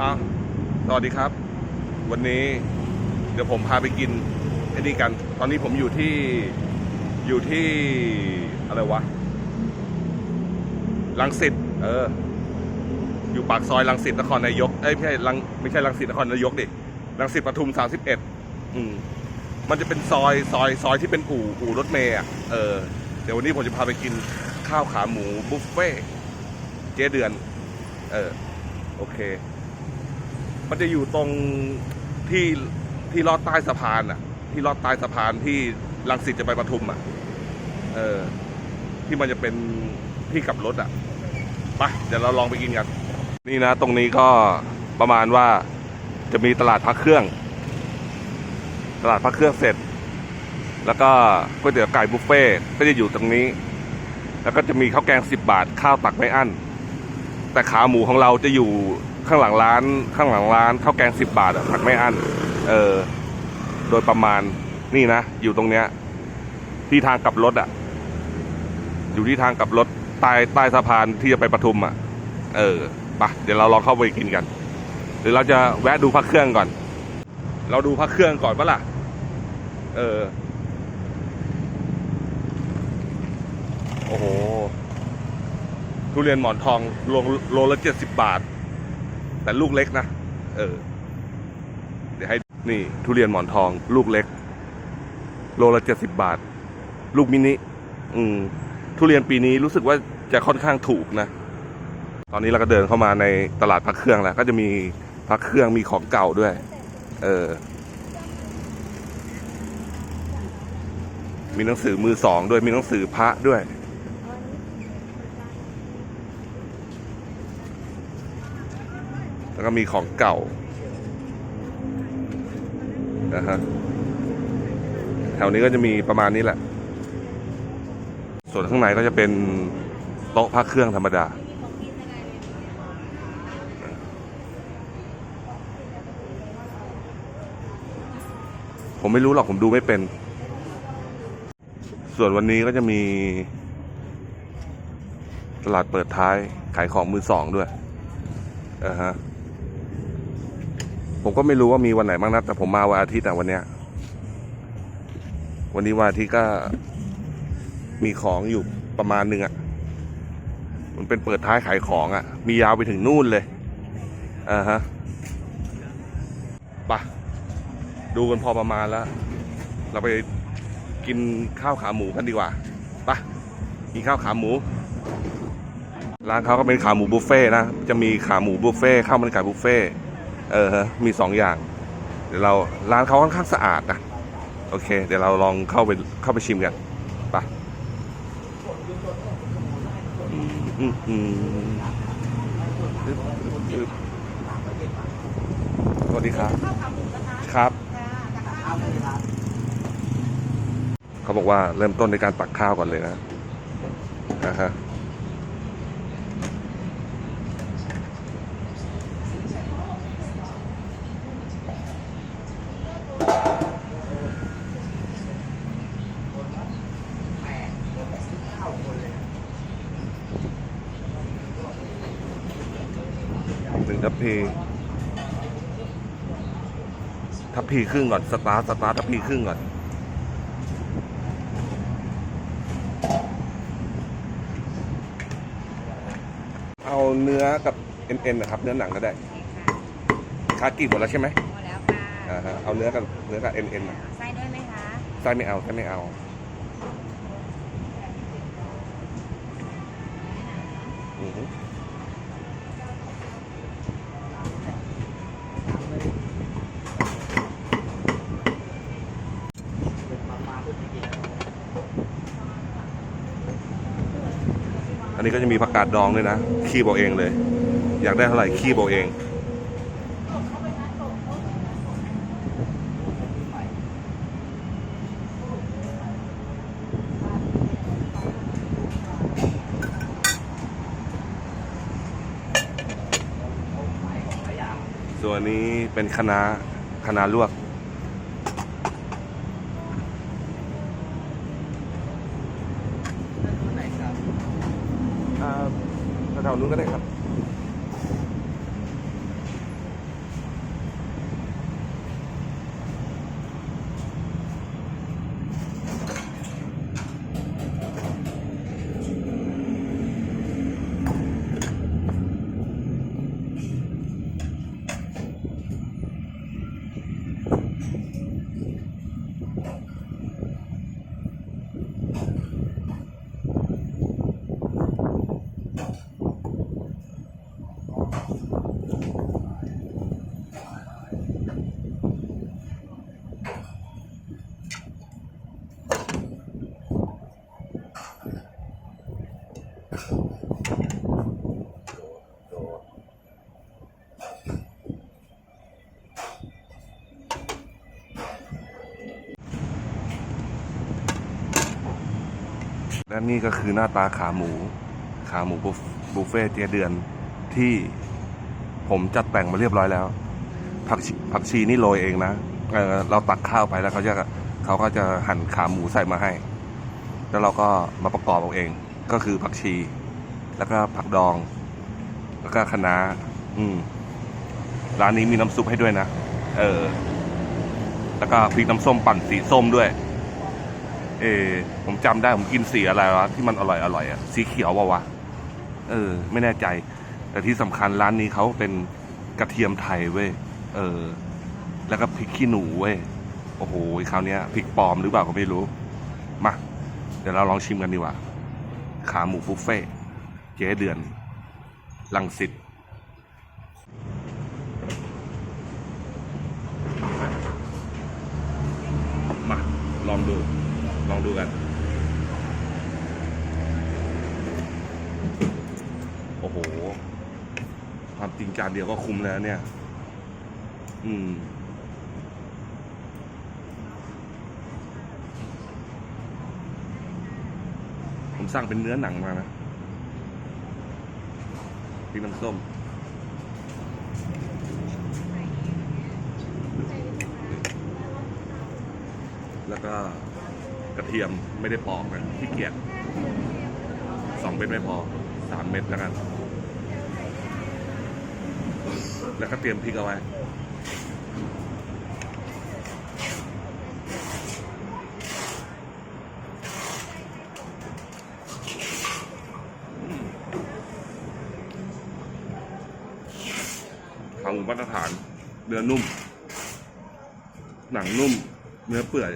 อะสวัสดีครับ วันนี้เดี๋ยวผมพาไปกินไอ้นี่กัน ตอนนี้ผมอยู่ที่อยู่ที่อะไรวะลังสิตเออ อยู่ปากซอยลังสิตนครนายกเอ้ยไม่ใช่ลังไม่ใช่ลังสิตนครนายกดิลังสิตปทุมสามสิบเอ็ดอืมมันจะเป็นซอยซอยซอยที่เป็นอู่อู่รถเมย์อะเออเดี๋ยววันนี้ผมจะพาไปกินข้าวขาหมูบุฟเฟ่เจ๊เดือน เออ โอเค มันจะอยู่ตรงที่ที่ลอดใต้สะพานอะ ที่ลอดใต้สะพานที่ลังสิตจะไปปทุมอะ เออ ที่มันจะเป็นที่กลับรถอะไปเดี๋ยวเราลองไปกินกัน นี่นะ ตรงนี้ก็ประมาณว่าจะมีตลาดพักเครื่อง ตลาดพักเครื่องเสร็จ แล้วก็ก๋วยเตี๋ยวไก่บุฟเฟ่ก็จะอยู่ตรงนี้ แล้วก็จะมีข้าวแกงสิบบาทข้าวตักไม่อั้น แต่ขาหมูของเราจะอยู่ ข้างหลังร้าน ข้างหลังร้านข้าวแกงสิบบาทอะตักไม่อั้นเออ โดยประมาณนี่นะ อยู่ตรงเนี้ย ที่ทางกลับรถอะอยู่ที่ทางกลับรถใต้ใต้สะพานที่จะไปปทุมอะเออไปะเดี๋ยวเราลองเข้าไปกินกัน หรือเราจะแวะดูพักเครื่องก่อน เราดูพักเครื่องก่อนปะล่ะ เออ โอ้โหทุเรียนหมอนทองโลโลละเจ็ดสิบบาท แต่ลูกเล็กนะ เออ เดี๋ยวให้นี่ ทุเรียนหมอนทอง ลูกเล็ก โลละเจ็ดสิบบาท ลูกมินิ อืม ทุเรียนปีนี้รู้สึกว่าจะค่อนข้างถูกนะ ตอนนี้เราก็เดินเข้ามาในตลาดพักเครื่องแล้ว ก็จะมีพักเครื่องมีของเก่าด้วย เออ มีหนังสือมือสองด้วย มีหนังสือพระด้วย แล้วก็มีของเก่านะฮะแถวนี้ก็จะมีประมาณนี้แหละ ส่วนข้างในก็จะเป็นโต๊ะพักเครื่องธรรมดา ผมไม่รู้หรอกผมดูไม่เป็น ส่วนวันนี้ก็จะมี ตลาดเปิดท้ายขายของมือสองด้วยอ่าฮะ ผมก็ไม่รู้ว่ามีวันไหนบ้างนะแต่ผมมาวันอาทิตย์แต่วันเนี้ย วันนี้วันอาทิตย์ก็มีของอยู่ประมาณหนึ่งอะ่ะ มันเป็นเปิดท้ายขายของอะ่ะ มียาวไปถึงนู่นเลยอ่าฮะไปะดูกันพอประมาณแล้ว เราไปกินข้าวขาหมูกันดีกว่าไปะกินข้าวขาหมู ร้านเขาก็เป็นขาหมูบุฟเฟ่ต์นะ จะมีขาหมูบุฟเฟ่ต์ข้าวมันไก่บุฟเฟ่ต์ เออฮะมีสองอย่าง เดี๋ยวเราร้านเขาค่อนข้างสะอาดนะโอเค เดี๋ยวเราลองเข้าไปเข้าไปชิมกันไปอืมอืมสวัสดีครับ ครับ เขาบอกว่าเริ่มต้นในการตักข้าวก่อนเลยนะอ่าฮะ พพีทัพพีครึ่งก่อน สตาร์ทสตาร์ททัพพีครึ่งก่อน เอาเนื้อกับเอ็นเอ็นนะครับ เนื้อหนังก็ได้คากิหมดแล้วใช่ไหมพอแล้วค่ะอ่าฮะเอาเนื้อกับเนื้อกับเอ็นเอ็นนะไส้ด้วยไหมคะไส้ไม่เอาไส้ไม่เอาอือ นนี้ก็จะมีผักกาดดองด้วยนะ คีบเอาเองเลย อยากได้เท่าไหร่คีบเอาเอง ส่วนนี้เป็นคณะคณะลวก อ่า และนี่ก็คือหน้าตาขาหมู ขาหมูบุฟเฟ่ต์เจเดือนที่ผมจัดแต่งมาเรียบร้อยแล้ว ผักชีผักชีนี่โรยเองนะเเราตักข้าวไปแล้วเขาจะเขาก็จะหั่นขาหมูใส่มาให้ แล้วเราก็มาประกอบเอาเอง ก็คือผักชี แล้วก็ผักดอง แล้วก็คะน้าอืมร้านนี้มีน้ำซุปให้ด้วยนะ เออ แล้วก็พริกน้ำส้มปั่นสีส้มด้วย เออผมจำได้ผมกินสีอะไรวะที่มันอร่อยอร่อยอะสีเขียววะวะเออ ไม่แน่ใจ แต่ที่สำคัญร้านนี้เขาเป็นกระเทียมไทยเว้ยเออ แล้วก็พริกขี้หนูเว้ยโอ้โหคราวนี้พริกปลอมหรือเปล่าก็ไม่รู้มาเดี๋ยวเราลองชิมกันดีกว่า ขาหมูบุฟเฟ่เจ๊เดือนลังสิตมาลองดู ดูกันโอ้โห ความจริงจานเดียวก็คุ้มแล้วเนี่ย อืมผมสั่งเป็นเนื้อหนังมานะพริกน้ำส้มแล้วก็ กระเทียมไม่ได้ปอกนะขี้เกียจสองเม็ดไม่พอสามเม็ดแล้วกัน แล้วก็เตรียมพริกเอาไว้ขาหมูมาตรฐาน เนื้อนุ่ม หนังนุ่ม เนื้อเปื่อย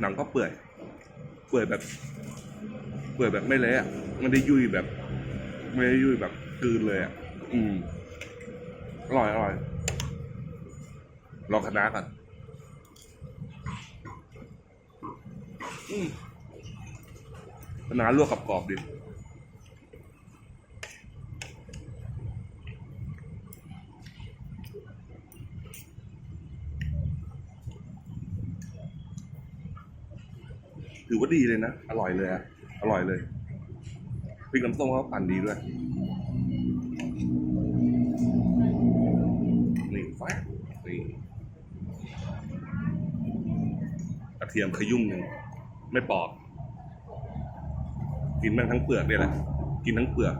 หนังก็เปื่อย เปื่อยแบบ เปื่อยแบบไม่เละมันได้ยุ่ยแบบ ไม่ได้ยุ่ยแบบกืนเลยอะ อืมอร่อยอร่อยลองคะน้ากันอืมคะน้าลวกกับกรอบดิ ถือว่าดีเลยนะ อร่อยเลยอะอร่อยเลยพริกน้ำส้มเขาปั่นดีด้วย นี่แฟบนี่กระเทียมขยุ่มหนึ่งไม่ปอก กินแม่งทั้งเปลือกเนี่ยแหละ กินทั้งเปลือก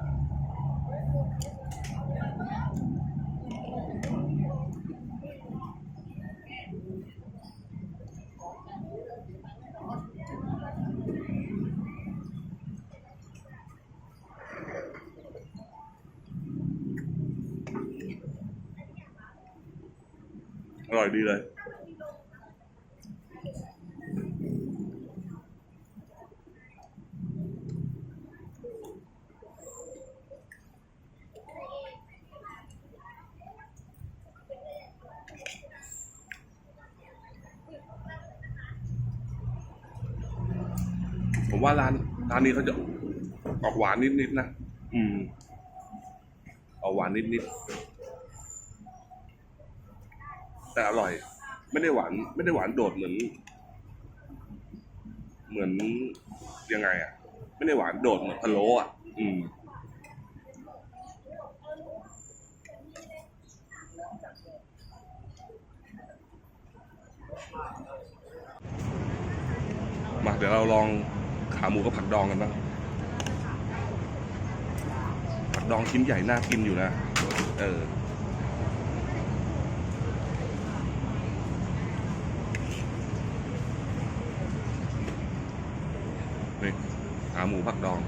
ผมว่าร้านร้านนี้เขาจะออกหวานนิดๆนะ อืม ออกหวานนิดๆแต่อร่อย ไม่ได้หวาน ไม่ได้หวานโดดเหมือน เหมือนยังไงอะ ไม่ได้หวานโดดเหมือนพะโล้อะ อืมมาเดี๋ยวเราลอง ขาหมูกับผักดองกันบ้างผักดองชิ้นใหญ่น่ากินอยู่นะ เออนี่ขาหมูผักดอง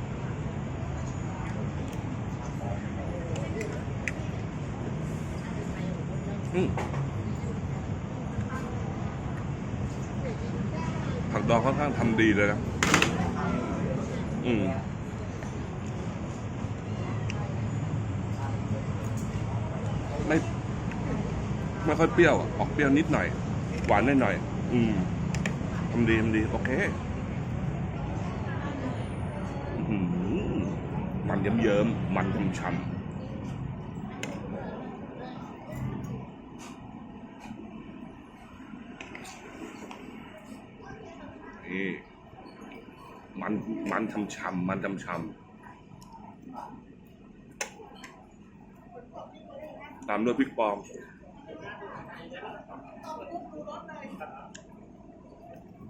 ผักดองค่อนข้างทำดีเลยนะ อืมไม่ไม่ค่อยเปรี้ยวอะออกเปรี้ยวนิดหน่อย หวานนิดหน่อย อืมทำดีทำดี โอเคอื้อหือมันเยิ้มๆมันช่ำๆำมันช่ำๆตามด้วยพริกปลอม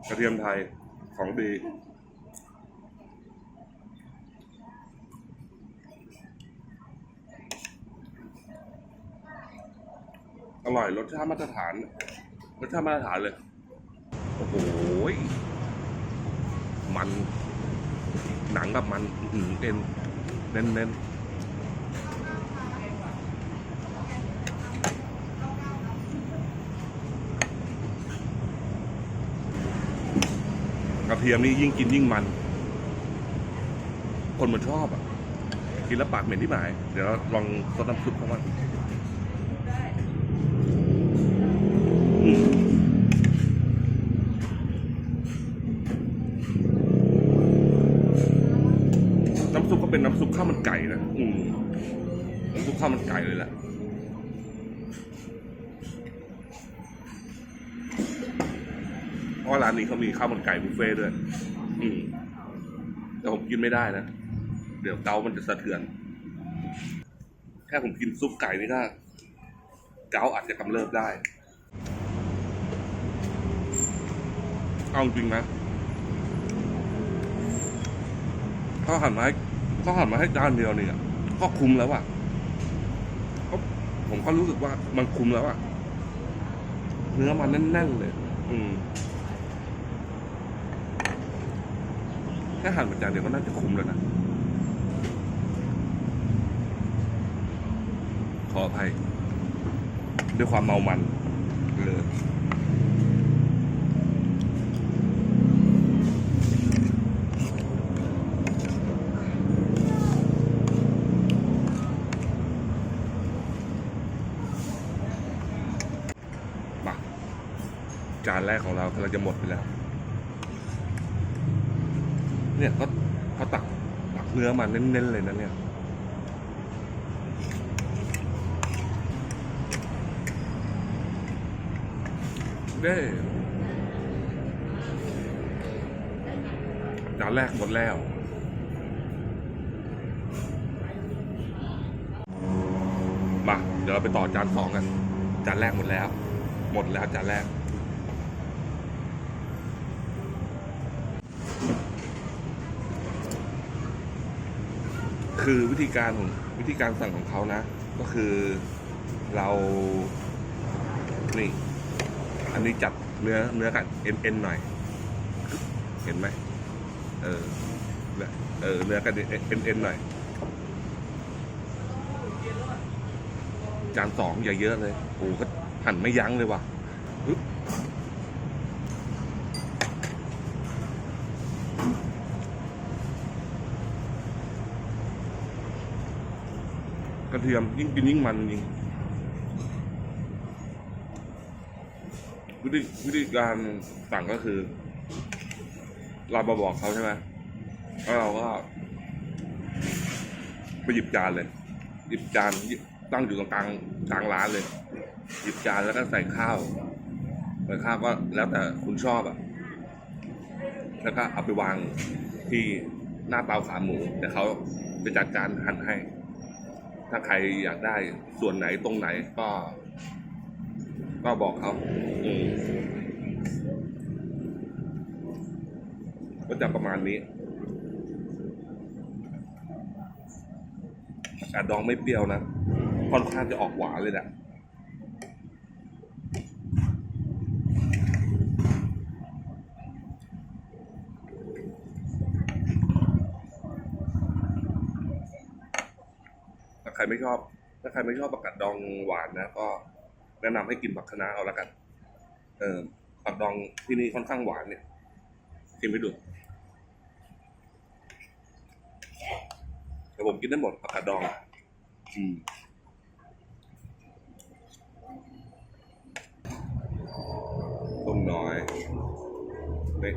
กระเทียมไทยของดีอร่อยรสชาติมาตรฐานรสชาติมาตรฐานเลย โอ้โห มัน หนังกับมันอื้อหือเอ็นเน้นเน้นกระเทียมนี่ยิ่งกินยิ่งมัน คนมันชอบอะ กินแล้วปากเหม็นที่หมาย เดี๋ยวเราลองซดน้ำซุปเข้ามาอืม ก่นะอืมน้ำซุปข้าวมันไก่เลยแหละเพราะว่าร้านนี้เขามีข้าวมันไก่บุฟเฟ่ด้วย อืมแต่ผมกินไม่ได้นะ เดี๋ยวเกามันจะสะเทือน แค่ผมกินซุปไก่นี่ก็เกาอาจจะกำเริบได้ เอาจริงนะเขาวหันไมาให้เขาหันมาให้จานเดียวเนี่ยก็คุ้มแล้วอะก็ผมก็รู้สึกว่ามันคุ้มแล้วอะเนื้อมันแน่นๆเลย อืมแค่หั่นมาจานเดียวก็น่าจะคุ้มแล้วนะขออภัยด้วยความเมามันเออมาจาน แรกของเรากำลังจะหมดไปแล้ว เนี่ยเขาเขาตักตักเนื้อมาเน้นๆเลยนะเนี่ยเด้จานแรกหมดแล้ว มา เดี๋ยวเราไปต่อจานสองกัน จานแรกหมดแล้ว หมดแล้วจานแรก คือวิธีการของวิธีการสั่งของเขานะ ก็คือเรานี่อันนี้จัดเนื้อเนื้อกันเอ็นเอ็นหน่อย เห็นไหมเออเออเนื้อกันเอ็นเอ็นหน่อย จานสองอย่าเยอะเลยโอ้ก็หั่นไม่ยั้งเลยว่ะปึ๊บกระ เทียม ยิ่งกินยิ่งมันจริงวิธีวิธีการสั่งก็คือ เรามาบอกเขาใช่ไหมแล้วเราก็ไปหยิบจานเลย หยิบจานตั้งอยู่ตรงกลางกลางร้านเลย หยิบจานแล้วก็ใส่ข้าวใส่ข้าวก็แล้วแต่คุณชอบอะแล้วก็เอาไปวางที่หน้าเตาขาหมู แต่เขาจะจัดการหั่นให้ ถ้าใครอยากได้ส่วนไหนตรงไหนก็ ก็บอกเขาอืมก็จะประมาณนี้อากาศดองไม่เปรี้ยวนะค่อนข้างจะออกหวานเลยแหละ ใครไม่ชอบ ถ้าใครไม่ชอบผักกาดดองหวานนะ ก็แนะนำให้กินผักคะน้าเอาละกัน เออผักดองที่นี่ค่อนข้างหวานเนี่ยชิมไห้ดูแต่ผมกินได้หมดผักกาดดอง อืมต้มน้อยเล็ก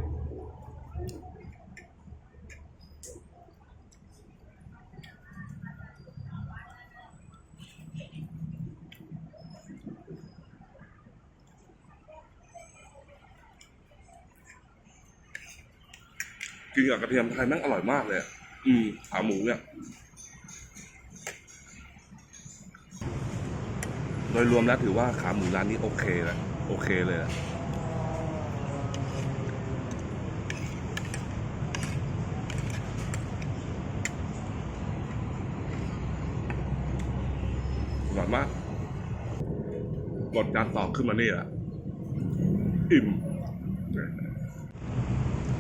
กินกับกระเทียมไทยแม่งอร่อยมากเลย อืมขาหมูเนี่ย โดยรวมแล้วถือว่าขาหมูร้านนี้โอเคเลยโอเคเลยอะอร่อยมากกดจานสองขึ้นมานี่อะอิ่ม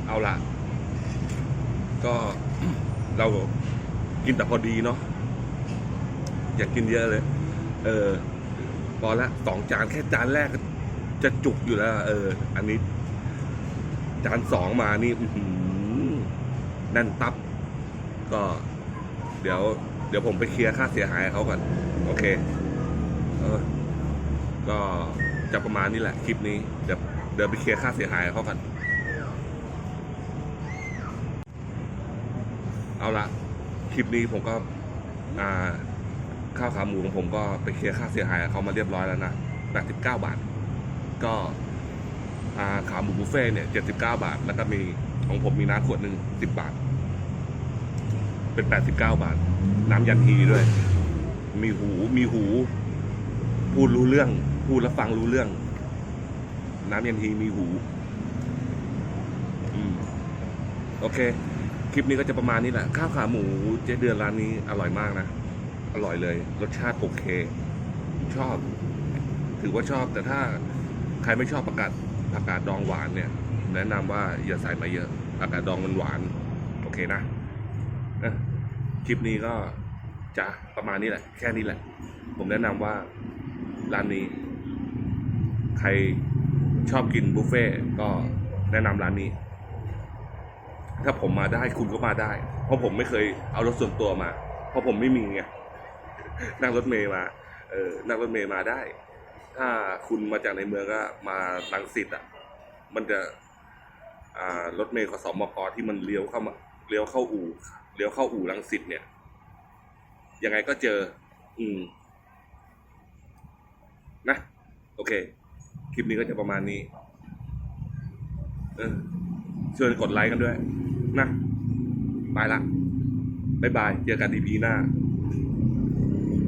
เอาละ ก็เรากินแต่พอดีเนาะอยากกินเยอะเลย เออ พอละสองจานแค่จานแรกก็จะจุกอยู่แล้ว เออ อันนี้ จานสองมานี่นั่นตับ ก็ เดี๋ยว เดี๋ยวผมไปเคลียร์ค่าเสียหายเขาก่อน โอเค เออ ก็จะประมาณนี้แหละ คลิปนี้ เดี๋ยวเดี๋ยวไปเคลียร์ค่าเสียหายเขาก่อน เอาละคลิปนี้ผมก็อ่าข้าวขาหมูของผมก็ไปเคลียร์ค่าเสียหายเขามาเรียบร้อยแล้วนะ89 บาท ก็ขาหมูบุฟเฟ่เนี่ย79 บาท แล้วก็มีของผมมีน้ำขวดหนึ่ง10 บาท เป็น 89 บาท น้ำยันฮีด้วย มีหูมีหู พูดรู้เรื่อง พูดแล้วฟังรู้เรื่อง น้ำยันฮีมีหู อืม โอเค คลิปนี้ก็จะประมาณนี้แหละ ข้าวขาหมูเจ๊เดือนร้านนี้อร่อยมากนะ อร่อยเลย รสชาติโอเค ชอบ ถือว่าชอบ แต่ถ้าใครไม่ชอบผักกาดผักกาดดองหวานเนี่ย แนะนำว่าอย่าใส่มาเยอะผักกาดดองมันหวาน โอเคนะ คลิปนี้ก็จะประมาณนี้แหละ แค่นี้แหละ ผมแนะนำว่าร้านนี้ ใครชอบกินบุฟเฟ่ก็แนะนำร้านนี้ ถ้าผมมาได้คุณก็มาได้ เพราะผมไม่เคยเอารถส่วนตัวมา เพราะผมไม่มีไงนั่งรถเมย์มา เออนั่งรถเมย์มาได้ ถ้าคุณมาจากในเมืองก็มาลังสิตอะ มันจะ อ่ารถเมย์ขสมกที่มันเลี้ยวเข้ามาเลี้ยวเข้าอู่เลี้ยวเข้าอู่ลังสิตเนี่ย ยังไงก็เจอ อืม นะ โอเค คลิปนี้ก็จะประมาณนี้ เออช่วยกดไลค์กันด้วย นะ ไปละ บ๊ายบาย เจอกันดีพีหน้า